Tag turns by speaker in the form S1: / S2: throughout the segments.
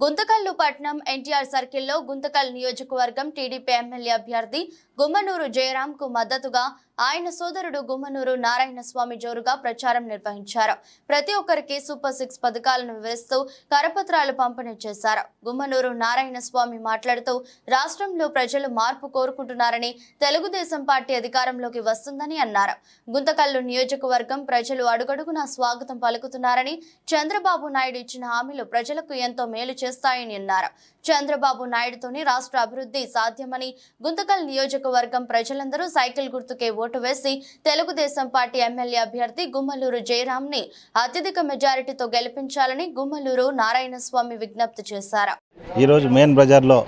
S1: గుంతకల్లు పట్నం ఎన్టీఆర్ సర్కిల్లో గుంతకల్ నియోజకవర్గం టీడీపీ ఎమ్మెల్యే అభ్యర్థి గుమ్మనూరు జయరాంకు మద్దతుగా ఆయన సోదరుడు గుమ్మనూరు నారాయణ స్వామి జోరుగా ప్రచారం నిర్వహించారు. ప్రతి ఒక్కరికి సూపర్ సిక్స్ పథకాలను వివరిస్తూ కరపత్రాలు పంపిణీ చేశారు. గుమ్మనూరు నారాయణ స్వామి మాట్లాడుతూ రాష్ట్రంలో ప్రజలు మార్పు కోరుకుంటున్నారని తెలుగుదేశం పార్టీ అధికారంలోకి వస్తుందని అన్నారు. గుంతకల్లు నియోజకవర్గం ప్రజలు అడుగడుగునా స్వాగతం పలుకుతున్నారని చంద్రబాబు నాయుడు ఇచ్చిన హామీలు ప్రజలకు ఎంతో మేలు చేస్తాయని అన్నారు. చంద్రబాబు నాయుడుతోనే రాష్ట్ర అభివృద్ధి సాధ్యమని గుంతకల్ నియోజకవర్గం ప్రజలందరూ సైకిల్ గుర్తుకే ఓటు వేసి తెలుగుదేశం పార్టీ ఎమ్మెల్యే అభ్యర్థి గుమ్మలూరు జయరాంని అత్యధిక మెజారిటీతో గెలిపించాలని గుమ్మలూరు నారాయణస్వామి విజ్ఞప్తి చేశారు.
S2: ఈరోజు మెయిన్ బజార్లో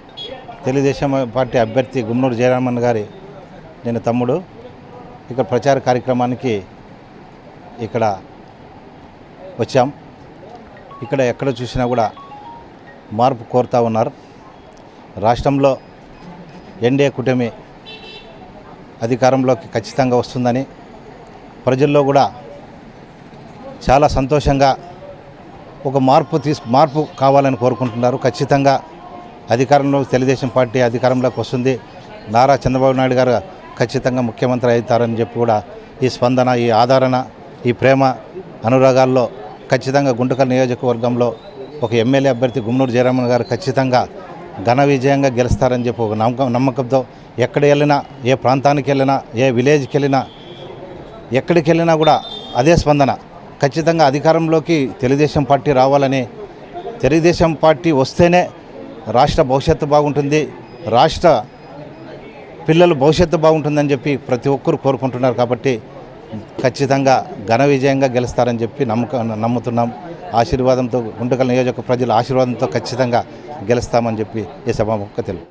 S2: తెలుగుదేశం పార్టీ అభ్యర్థి గుమ్మలూరు జయరామన్ గారి నేను తమ్ముడు. ఇక్కడ ప్రచార కార్యక్రమానికి ఇక్కడ వచ్చాం. ఇక్కడ ఎక్కడ చూసినా కూడా మార్పు కోరుతూ ఉన్నారు. రాష్ట్రంలో ఎన్డీఏ కూటమి అధికారంలోకి ఖచ్చితంగా వస్తుందని ప్రజల్లో కూడా చాలా సంతోషంగా ఒక మార్పు తీసు మార్పు కావాలని కోరుకుంటున్నారు. ఖచ్చితంగా అధికారంలో తెలుగుదేశం పార్టీ అధికారంలోకి వస్తుంది. నారా చంద్రబాబు నాయుడు గారు ఖచ్చితంగా ముఖ్యమంత్రి అవుతారని చెప్పి కూడా ఈ స్పందన ఈ ఆదరణ ఈ ప్రేమ అనురాగాల్లో ఖచ్చితంగా గుంటకల్ నియోజకవర్గంలో ఒక ఎమ్మెల్యే అభ్యర్థి గుమ్నూరు జయరామన్ గారు ఖచ్చితంగా ఘన విజయంగా గెలుస్తారని చెప్పి ఒక నమ్మకం నమ్మకంతో ఎక్కడ వెళ్ళినా ఏ ప్రాంతానికి వెళ్ళినా ఏ విలేజ్కి వెళ్ళినా ఎక్కడికి వెళ్ళినా కూడా అదే స్పందన. ఖచ్చితంగా అధికారంలోకి తెలుగుదేశం పార్టీ రావాలని తెలుగుదేశం పార్టీ వస్తేనే రాష్ట్ర భవిష్యత్తు బాగుంటుంది రాష్ట్ర పిల్లల భవిష్యత్తు బాగుంటుందని చెప్పి ప్రతి ఒక్కరు కోరుకుంటున్నారు కాబట్టి ఖచ్చితంగా ఘన విజయంగా గెలుస్తారని చెప్పి నమ్మక నమ్ముతున్నాం. ఆశీర్వాదంతో గుంటకల్ నియోజక ప్రజల ఆశీర్వాదంతో ఖచ్చితంగా గెలుస్తామని చెప్పి ఈ సభాముఖ తెలుపు